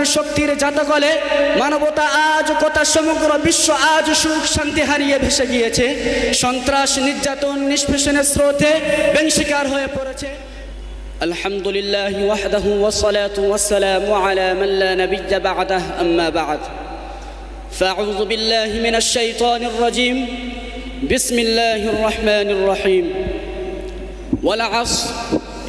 সন্ত্রাসবাদীর শক্তির জাতকলে মানবতা আজ কথা সমগ্র বিশ্ব আজ সুখ শান্তি হারিয়ে ভেসে গিয়েছে সন্ত্রাস নির্যাতন নিষ্পেষণের স্রোতে বেংশিকার হয়ে পড়েছে الحمد لله وحده والصلاة والسلام على من لا نبي بعده أما بعد فأعوذ بالله من الشيطان الرجيم بسم الله الرحمن الرحيم والعصر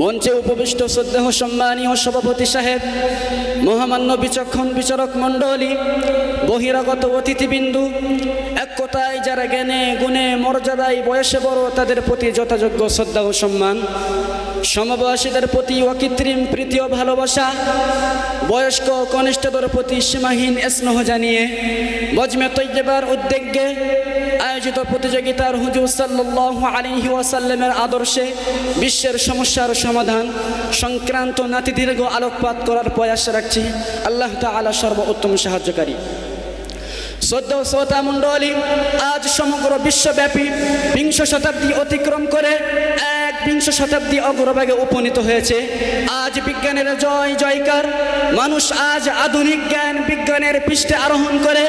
মঞ্চে উপবিষ্ট শ্রদ্ধেহ সম্মানীয় সভাপতি সাহেব, মহামান্য বিচক্ষণ বিচারক মণ্ডলী, বহিরাগত অতিথিবিন্দু, এক কথায় যারা জ্ঞানে গুণে মর্যাদায় বয়সে বড় তাদের প্রতি যথাযোগ্য শ্রদ্ধা ও সম্মান। সমবয়সীদের প্রতি অকৃত্রিম প্রীতি ও ভালোবাসা, বয়স্ক কনিষ্ঠদের প্রতি সীমাহীন স্নেহ জানিয়ে, বজমে তৈবার উদ্যোগে আয়োজিত প্রতিযোগিতার হুজুর সাল্লাহ আলিহি ওয়াসাল্লামের আদর্শে বিশ্বের সমস্যার সমাধান, সংক্রান্ত নাতিদীর্ঘ আলোকপাত করার প্রয়াস রাখছি। আল্লাহ তালা সর্বোত্তম সাহায্যকারী। শ্রদ্ধা শ্রোতা মণ্ডলী, আজ সমগ্র বিশ্বব্যাপী বিংশ শতাব্দী অতিক্রম করে বিংশ শতাব্দী অগ্রভাগে উপনীত হয়েছে। আজ বিজ্ঞানের জয় জয়কার। মানুষ আজ আধুনিক জ্ঞান বিজ্ঞানের পৃষ্ঠে আরোহণ করে।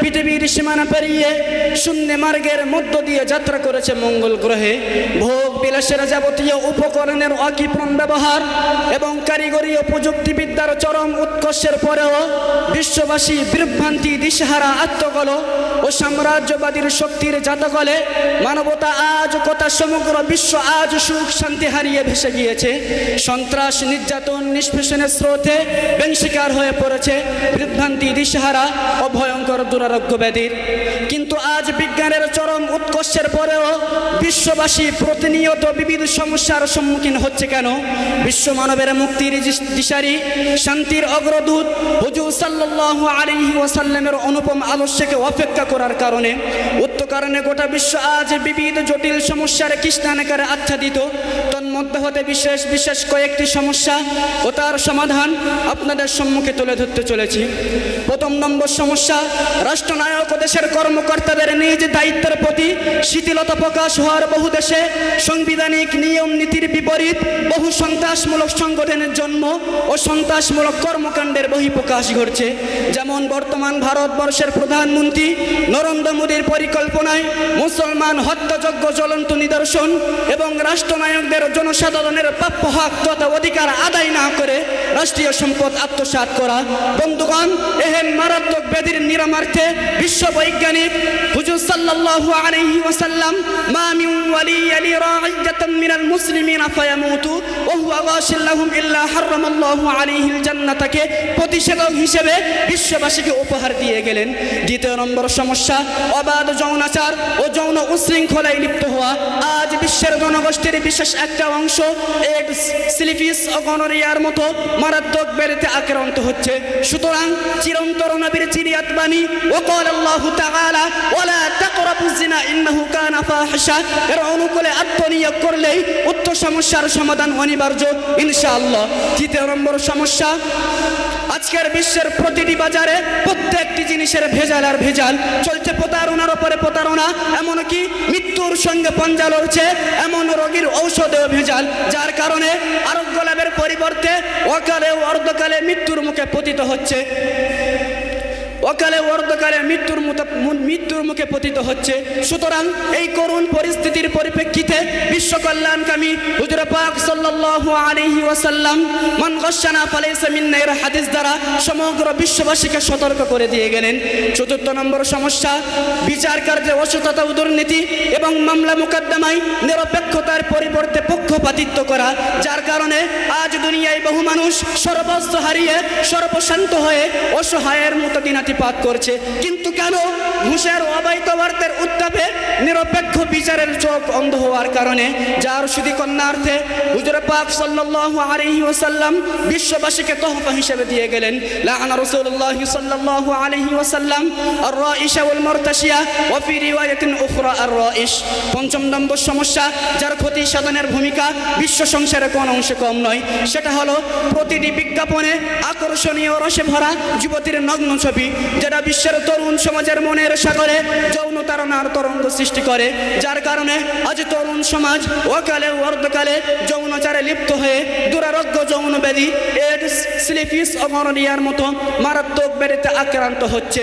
পৃথিবীর সীমানা পেরিয়ে শূন্য মার্গের মধ্য দিয়ে যাত্রা করেছে মঙ্গল গ্রহে। ভোগ বিলাসের যাবতীয় উপকরণের অকিপণ ব্যবহার এবং কারিগরি ও প্রযুক্তিবিদ্যার চরম উৎকর্ষের পরেও বিশ্ববাসী বিভ্রান্তি, দিশহারা আত্মকল ও সাম্রাজ্যবাদীর শক্তির জাতকলে মানবতা আজ কথা সমগ্র বিশ্ব আজ সুখ শান্তি হারিয়ে ভেসে গিয়েছে। সন্ত্রাস, নির্যাতন, নিষ্পেষণের স্রোতে বেংশিকার হয়ে পড়েছে বিভ্রান্তি, দিশহারা ও ভয়ঙ্কর দুরারোগ্য ব্যাধির। কিন্তু আজ বিজ্ঞানের চরম উৎকর্ষের পরেও বিশ্ববাসী প্রতিনিয়ত বিবিধ সমস্যার সম্মুখীন হচ্ছে কেন? বিশ্ব মানবের মুক্তির দিশারি, শান্তির অগ্রদূত হুজুর সাল্লাল্লাহু আলাইহি ওয়াসাল্লামের অনুপম আদর্শকে অপেক্ষা করার কারণে কারণে গোটা বিশ্ব আজ বিবিধ জটিল সমস্যার কৃষ্ণানেকারে আচ্ছাদিত। তন্মধ্যে হতে বিশেষ বিশেষ কয়েকটি সমস্যা ও তার সমাধান আপনাদের সম্মুখে তুলে ধরতে চলেছি। প্রথম নম্বর সমস্যা, রাষ্ট্রনায়ক ও দেশের কর্মকর্তাদের নিজ দায়িত্বের প্রতি শিথিলতা প্রকাশ হওয়ার বহু দেশে সাংবিধানিক নিয়ম নীতির বিপরীত বহু সন্ত্রাসমূলক সংগঠনের জন্ম ও সন্ত্রাসমূলক কর্মকাণ্ডের বহিঃপ্রকাশ ঘটছে। যেমন বর্তমান ভারতবর্ষের প্রধানমন্ত্রী নরেন্দ্র মোদীর পরিকল্পনায় মুসলমান হত্যাযজ্ঞ জ্বলন্ত নিদর্শন এবং রাষ্ট্রনায়কদের জনসাধারণের প্রাপ্য হক তথা অধিকার আদায় না করে রাষ্ট্রীয় সম্পদ আত্মসাৎ করা। বন্ধুগণ, এহেন মারাত্মক ব্যাধির নিরামার্থে বিশ্ব বৈজ্ঞানিক হুজুর সাল্লাল্লাহু আলাইহি ওয়াসাল্লাম, মা মিন ওয়ালি আলি মিনাল মুসলিমিনা ফায়ামুতু, ওয়া হুয়া গাশিল ইল্লা হারামাল্লাহু আলাইহিল জান্নাতাকে প্রতিষেধক হিসেবে বিশ্ববাসীকে উপহার দিয়ে গেলেন। দ্বিতীয় নম্বর সমস্যা, অবাধ যৌনাচার ও যৌন উশৃঙ্খলায় লিপ্ত হওয়া। আজ বিশ্বের জনগোষ্ঠীর বিশেষ একটা অংশ এইডস সিলিফিস ও গনোরিয়ার মতো মারাত্মক বেড়েতে আক্রান্ত হচ্ছে। সুতরাং চিরন্তর নবীর চিরিয়াত বাণী ওকাল আল্লাহ এর অনুকূলে আত্মনিয়োগ করলেই উক্ত সমস্যার সমাধান অনিবার্য, ইনশাআল্লাহ। তৃতীয় নম্বর সমস্যা, আজকের বিশ্বের প্রতিটি বাজারে প্রত্যেকটি জিনিসের ভেজাল আর ভেজাল। চলছে প্রতারণার উপরে প্রতারণা, এমনকি মৃত্যুর সঙ্গে পঞ্জা লড়ছে এমন রোগীর ঔষধেও ভেজাল, যার কারণে আরোগ্য লাভের পরিবর্তে অকালে অর্ধকালে মৃত্যুর মুখে পতিত হচ্ছে। অকালে অর্ধকালে মৃত্যুর মতো মৃত্যুর মুখে পতিত হচ্ছে। সুতরাং এই করুণ পরিস্থিতির পরিপ্রেক্ষিতে বিশ্ব কল্যাণকামী হুজুর পাক সাল্লাল্লাহু আলাইহি ওয়াসাল্লাম মান ফালাইসা মিন্না এর হাদিস দ্বারা সমগ্র বিশ্ববাসীকে সতর্ক করে দিয়ে গেলেন। চতুর্থ নম্বর সমস্যা, বিচার কার্যে অসততা দুর্নীতি এবং মামলা মোকদ্দমায় নিরপেক্ষতার পরিবর্তে পক্ষপাতিত্ব করা, যার কারণে আজ দুনিয়ায় বহু মানুষ সর্বস্ব হারিয়ে সর্বশান্ত হয়ে অসহায়ের মতো দিনাতিপাত করছে। কিন্তু কেন? ঘুষের অবৈধ অর্থের উত্তাপে নিরপেক্ষ বিচার বেচারের চোখ অন্ধ হওয়ার কারণে যার শুধু কন্যার্থে হুজুর পাক সাল্লাল্লাহু আলাইহি ওয়াসাল্লাম বিশ্ববাসীকে তোহফা হিসেবে দিয়ে গেলেন। আলাইহি ওয়াসাল্লাম আর-রাইশা ওয়াল মুরতাশিয়া ওয়া ফি রিওয়ায়াতিন উখরা আর-রাইশ পঞ্চম নম্বর সমস্যা, যার ক্ষতি সাধনের ভূমিকা বিশ্ব সংসারে কোন অংশে কম নয়। সেটা হলো, প্রতিটি বিজ্ঞাপনে আকর্ষণীয় রসে ভরা যুবতীর নগ্ন ছবি যেটা বিশ্বের তরুণ সমাজের মনের সাগরে যৌন তারণার তরঙ্গ সৃষ্টি করে, যার কারণে আজ তরুণ সমাজ অকালে অর্ধকালে যৌনচারে লিপ্ত হয়ে দুরারোগ্য যৌন ব্যাধি এডস স্লিপিস অমরণিয়ার মতো মারাত্মক ব্যাধিতে আক্রান্ত হচ্ছে।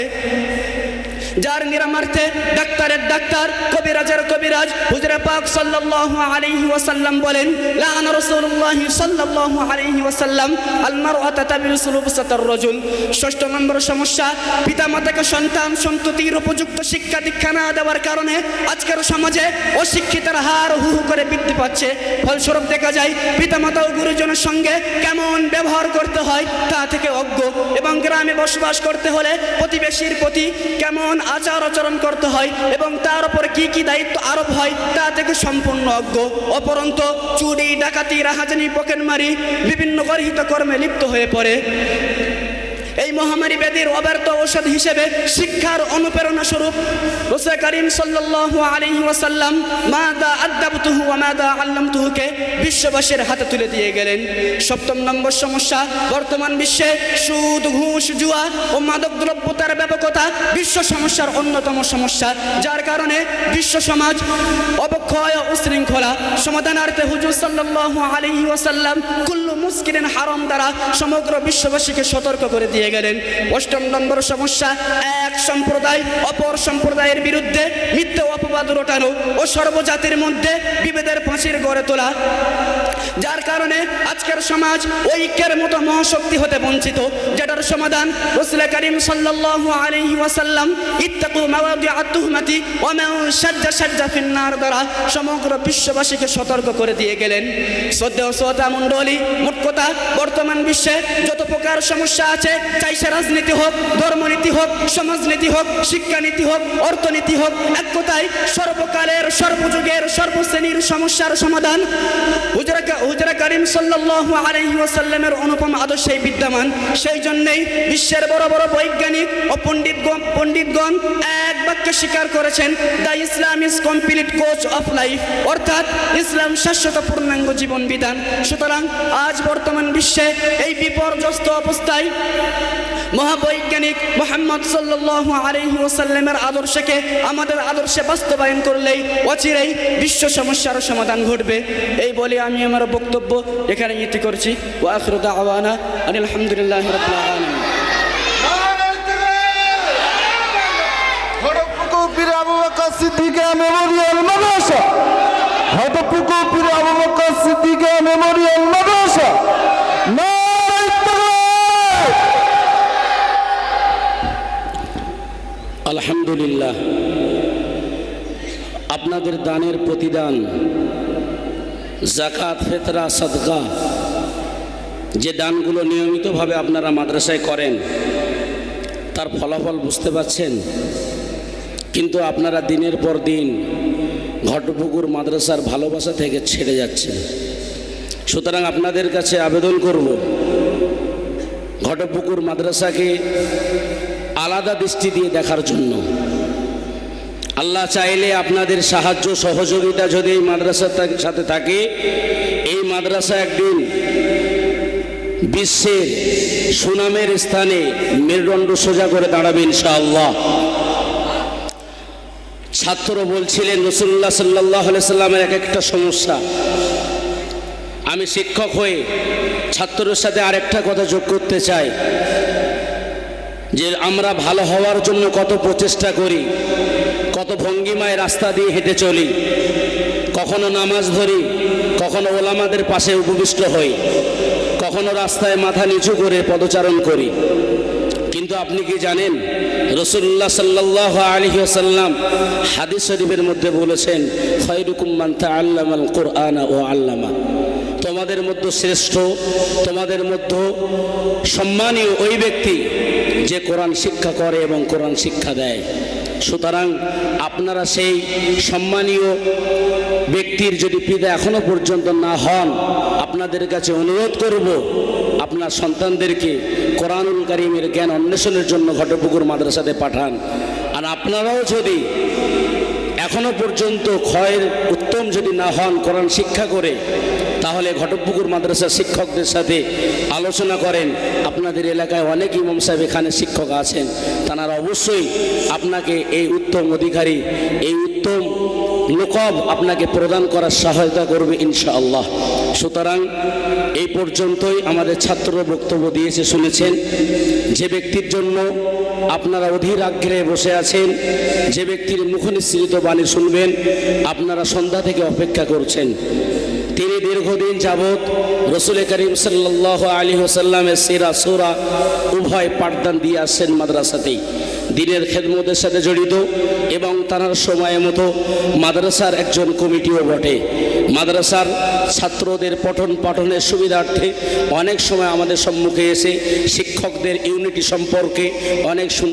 যার নিরামার্থে ডাক্তারের ডাক্তার, কবিরাজের কবিরাজ, হুজরে পাক সাল্লাল্লাহু আলাইহি ওয়াসাল্লাম বলেন, লাআনা রাসূলুল্লাহ সাল্লাল্লাহু আলাইহি ওয়াসাল্লাম আল মারআতা তাবিল সুলুবসাতার রাজুল। ষষ্ঠ নম্বর সমস্যা, পিতামাতাকে সন্তান সন্ততির উপযুক্ত শিক্ষা দীক্ষা না দেওয়ার কারণে আজকের সমাজে অশিক্ষিতের হার হু হু করে বৃদ্ধি পাচ্ছে। ফলস্বরূপ দেখা যায়, পিতামাতা ও গুরুজনের সঙ্গে কেমন ব্যবহার করতে হয় তা থেকে অজ্ঞ এবং গ্রামে বসবাস করতে হলে প্রতিবেশীর প্রতি কেমন আচার আচরণ করতে হয় এবং তার উপর কি কি দায়িত্ব আরোপ হয় তা থেকে সম্পূর্ণ অজ্ঞ। অপরন্ত চুরি, ডাকাতি, রাহাজানি পকেটমারি বিভিন্ন গর্হিত কর্মে লিপ্ত হয়ে পড়ে। এই মহামারী ব্যাধির অব্যর্থ ঔষধ হিসেবে শিক্ষার অনুপ্রেরণা স্বরূপ রসুল করিম সাল্লাল্লাহু আলাইহি ওয়াসাল্লাম মাদা আদাবতুহু ওয়া মাদা আল্লামতুহুকে বিশ্ববাসীর হাতে তুলে দিয়ে গেলেন। সপ্তম নম্বর সমস্যা, বর্তমান বিশ্বে সুদ, ঘুষ, জুয়া ও মাদক দ্রব্যতার ব্যাপকতা বিশ্ব সমস্যার অন্যতম সমস্যা, যার কারণে বিশ্ব সমাজ অবক্ষয় উশৃঙ্খলা। সমাধানার্থে হুজুর সাল্লাল্লাহু আলাইহি ওয়াসাল্লাম কুল্লু মুসকিরিন হারাম দ্বারা সমগ্র বিশ্ববাসীকে সতর্ক করে দিয়ে গেলেন। অষ্টম নম্বর সমস্যা, এক সম্প্রদায় অপর সম্প্রদায়ের বিরুদ্ধে মিথ্যে অপবাদ রটানো ও সর্বজাতির মধ্যে বিভেদের ফাঁসির গড়ে তোলা। যার কারণে আজকের সমাজ ঐক্যের মতো মহাশক্তি হতে বঞ্চিত, যেটার সমাধান রসুল করিম সাল্লাল্লাহু আলাইহি ওয়াসাল্লাম ইত্তাকু মাওয়াদি আতুহমাতি ওয়া সাজ্জা সাজ্জা ফিন্নার দ্বারা সমগ্র বিশ্ববাসীকে সতর্ক করে দিয়ে গেলেন। শ্রদ্ধেয় শ্রোতা মণ্ডলী, মোট বর্তমান বিশ্বে যত প্রকার সমস্যা আছে চাই সে রাজনীতি হোক, ধর্মনীতি হোক, সমাজনীতি হোক, শিক্ষানীতি হোক, অর্থনীতি হোক, এক কথায় সর্বকালের, সর্বযুগের, সর্বশ্রেণীর সমস্যার সমাধান। হুজরা করিম ওয়াসাল্লামের অনুপম আদর্শেই বিদ্যমান। সেই জন্যই বিশ্বের বড় বড় বৈজ্ঞানিক ও পণ্ডিতগণ পণ্ডিতগণ এক বাক্যে স্বীকার করেছেন, the Islam is complete code of life. অর্থাৎ ইসলাম শাশ্বত পূর্ণাঙ্গ জীবন বিধান। সুতরাং আজ বর্তমান বিশ্বে এই বিপর্যস্ত অবস্থায় মহাবৈজ্ঞানিক মোহাম্মদ আলাইহি ওয়াসাল্লামের আদর্শকে আমাদের আদর্শে বাস্তবায়ন করলেই অচিরেই বিশ্ব সমস্যার সমাধান ঘটবে। এই বলে আমি আমার বক্তব্য এখানে ইতি করছি। ওয়া আওয়ানা আলহামদুলিল্লাহ আনিল আলহামদুলিল্লাহ। আপনাদের দানের প্রতিদান জাকাত ফেতরা, সদকা, যে দানগুলো নিয়মিতভাবে আপনারা মাদ্রাসায় করেন, তার ফলাফল বুঝতে পারছেন? কিন্তু আপনারা দিনের পর দিন ঘটপুকুর মাদ্রাসার ভালোবাসা থেকে ছেড়ে যাচ্ছেন। সুতরাং আপনাদের কাছে আবেদন করব, ঘটপুকুর মাদ্রাসাকে আলাদা দৃষ্টি দিয়ে দেখার জন্য। আল্লাহ চাইলে আপনাদের সাহায্য সহযোগিতা যদি এই মাদ্রাসার সাথে থাকে, এই মাদ্রাসা একদিন বিশ্বের সুনামের স্থানে মেরুদণ্ড সোজা করে দাঁড়াবে ইনশাআল্লাহ। ছাত্র বলছিলেন রসুল্লাহ সাল্লাহ সাল্লামের এক একটা সমস্যা। আমি শিক্ষক হয়ে ছাত্রের সাথে আরেকটা কথা যোগ করতে চাই। যে আমরা ভালো হওয়ার জন্য কত প্রচেষ্টা করি কত ভঙ্গিমায় রাস্তা দিয়ে হেঁটে চলি। কখনো নামাজ ধরি, কখনো ওলামাদের পাশে উপবিষ্ট হই। কখনো রাস্তায় মাথা নিচু করে পদচারণ করি। কিন্তু আপনি কি জানেন রসুল্লাহ সাল্লাহ আলী আসাল্লাম হাদিস শরীফের মধ্যে বলেছেন খৈরুকুম মান্তা আল্লামাল কোরআনা ও আল্লামা। তোমাদের মধ্যে শ্রেষ্ঠ, তোমাদের মধ্যে সম্মানীয় ওই ব্যক্তি যে কোরআন শিক্ষা করে এবং কোরআন শিক্ষা দেয়। সুতরাং আপনারা সেই সম্মানীয় ব্যক্তির যদি পিতা এখনও পর্যন্ত না হন, আপনাদের কাছে অনুরোধ করব, আপনার সন্তানদেরকে কোরআনুল কারিমের জ্ঞান অন্বেষণের জন্য ঘটপুকুর মাদ্রাসাতে পাঠান। আর আপনারাও যদি এখনও পর্যন্ত ক্ষয়ের উত্তম যদি না হন কোরআন শিক্ষা করে, তাহলে ঘটকপুকুর মাদ্রাসার শিক্ষকদের সাথে আলোচনা করেন। আপনাদের এলাকায় অনেক ইমাম সাহেব এখানে শিক্ষক আছেন। তারা অবশ্যই আপনাকে এই উত্তম অধিকারী, এই উত্তম লোকব আপনাকে প্রদান করার সহায়তা করবে ইনশাআল্লাহ। সুতরাং এই পর্যন্তই আমাদের ছাত্র বক্তব্য দিয়েছে, শুনেছেন। যে ব্যক্তির জন্য আপনারা অধীর আগ্রহে বসে আছেন, যে ব্যক্তির মুখনিসৃত বাণী শুনবেন, আপনারা সন্ধ্যা থেকে অপেক্ষা করছেন। তিনি দীর্ঘদিন যাবৎ রসুল করিম সাল্লাহ আলী হোসাল্লামের সিরা, সুরা উভয় পাঠদান দিয়ে আসছেন মাদ্রাসাতেই। দিনের খেদমতের সাথে জড়িত এবং তার সময় মতো মাদ্রাসার একজন কমিটিও বটে। মাদ্রাসার ছাত্রদের পঠন পাঠনের সুবিধার্থে অনেক সময় আমাদের সম্মুখে এসে শিক্ষকদের ইউনিটি সম্পর্কে অনেক